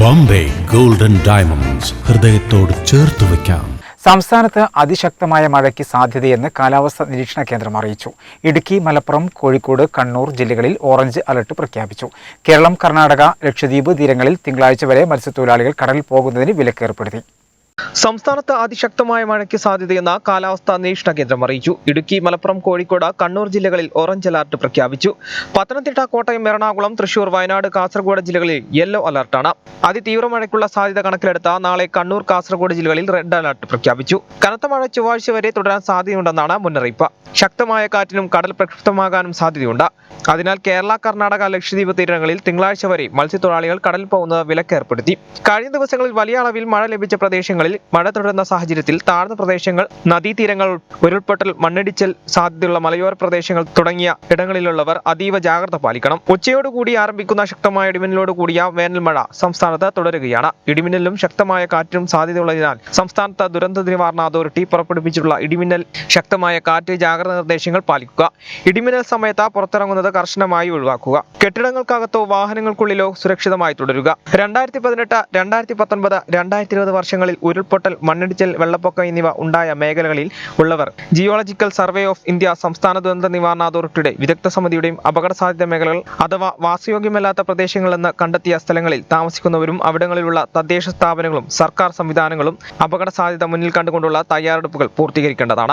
Bombay golden diamonds ഹൃദയത്തോട് ചേർത്ത് വയ്ക്കാം. സംസ്ഥാനത്ത് അതിശക്തമായ മഴയ്ക്ക് സാധ്യതയെന്ന് കാലാവസ്ഥാ നിരീക്ഷണ കേന്ദ്രം അറിയിച്ചു. ഇടുക്കി മലപ്പുറം കോഴിക്കോട് കണ്ണൂർ ജില്ലകളിൽ ഓറഞ്ച് അലർട്ട് പ്രഖ്യാപിച്ചു. കേരളം കർണാടക ലക്ഷദ്വീപ് തീരങ്ങളിൽ തിങ്കളാഴ്ച വരെ മത്സ്യത്തൊഴിലാളികൾ കടലിൽ പോകുന്നതിന് വിലക്കേർപ്പെടുത്തി. സംസ്ഥാനത്ത് അതിശക്തമായ മഴയ്ക്ക് സാധ്യതയെന്ന കാലാവസ്ഥാ നിരീക്ഷണ കേന്ദ്രം അറിയിച്ചു. ഇടുക്കി മലപ്പുറം കോഴിക്കോട് കണ്ണൂർ ജില്ലകളിൽ ഓറഞ്ച് അലർട്ട് പ്രഖ്യാപിച്ചു. പത്തനംതിട്ട കോട്ടയം എറണാകുളം തൃശൂർ വയനാട് കാസർഗോഡ് ജില്ലകളിൽ യെല്ലോ അലർട്ടാണ് അതിതീവ്ര മഴയ്ക്കുള്ള സാധ്യത കണക്കിലെടുത്ത നാളെ കണ്ണൂർ കാസർഗോഡ് ജില്ലകളിൽ റെഡ് അലർട്ട് പ്രഖ്യാപിച്ചു. കനത്ത മഴ ചൊവ്വാഴ്ച വരെ തുടരാൻ സാധ്യതയുണ്ടെന്നാണ് മുന്നറിയിപ്പ്. ശക്തമായ കാറ്റിനും കടൽ പ്രക്ഷുബ്ധമാകാനും സാധ്യതയുണ്ട്. അതിനാൽ കേരള കർണാടക ലക്ഷദ്വീപ് തീരങ്ങളിൽ തിങ്കളാഴ്ച വരെ മത്സ്യത്തൊഴിലാളികൾ കടലിൽ പോകുന്നത് വിലക്കേർപ്പെടുത്തി. കഴിഞ്ഞ ദിവസങ്ങളിൽ വലിയ അളവിൽ മഴ ലഭിച്ച പ്രദേശങ്ങളിൽ മഴ തുടരുന്ന സാഹചര്യത്തിൽ താഴ്ന്ന പ്രദേശങ്ങൾ നദീതീരങ്ങൾ ഉരുൾപൊട്ടൽ മണ്ണിടിച്ചൽ സാധ്യതയുള്ള മലയോര പ്രദേശങ്ങൾ തുടങ്ങിയ ഇടങ്ങളിലുള്ളവർ അതീവ ജാഗ്രത പാലിക്കണം. ഉച്ചയോടുകൂടി ആരംഭിക്കുന്ന ശക്തമായ ഇടിമിന്നലോട് കൂടിയ വേനൽമഴ സംസ്ഥാനത്ത് തുടരുകയാണ്. ഇടിമിന്നലും ശക്തമായ കാറ്റിനും സാധ്യതയുള്ളതിനാൽ സംസ്ഥാനത്ത് ദുരന്ത നിവാരണ അതോറിറ്റി പുറപ്പെടുവിച്ചിട്ടുള്ള ഇടിമിന്നൽ ശക്തമായ കാറ്റ് ജാഗ്രത നിർദ്ദേശങ്ങൾ പാലിക്കുക. ഇടിമിന്നൽ സമയത്ത് പുറത്തിറങ്ങുന്നത് കർശനമായി ഒഴിവാക്കുക. കെട്ടിടങ്ങൾക്കകത്തോ വാഹനങ്ങൾക്കുള്ളിലോ സുരക്ഷിതമായി തുടരുക. രണ്ടായിരത്തി പതിനെട്ട് രണ്ടായിരത്തി പത്തൊൻപത് രണ്ടായിരത്തി ഇരുപത് വർഷങ്ങളിൽ ഉരുൾപൊട്ടൽ മണ്ണിടിച്ചൽ വെള്ളപ്പൊക്കം എന്നിവ ഉണ്ടായ മേഖലകളിൽ ഉള്ളവർ. ജിയോളജിക്കൽ സർവേ ഓഫ് ഇന്ത്യ സംസ്ഥാന ദുരന്ത നിവാരണ അതോറിറ്റിയുടെ വിദഗ്ധ സമിതിയുടെയും അപകട സാധ്യത മേഖലകൾ അഥവാ വാസയോഗ്യമല്ലാത്ത പ്രദേശങ്ങളെന്ന് കണ്ടെത്തിയ സ്ഥലങ്ങളിൽ താമസിക്കുന്നവരും അവിടങ്ങളിലുള്ള തദ്ദേശ സ്ഥാപനങ്ങളും സർക്കാർ സംവിധാനങ്ങളും അപകട സാധ്യത മുന്നിൽ കണ്ടുകൊണ്ടുള്ള തയ്യാറെടുപ്പുകൾ പൂർത്തീകരിക്കേണ്ടതാണ്.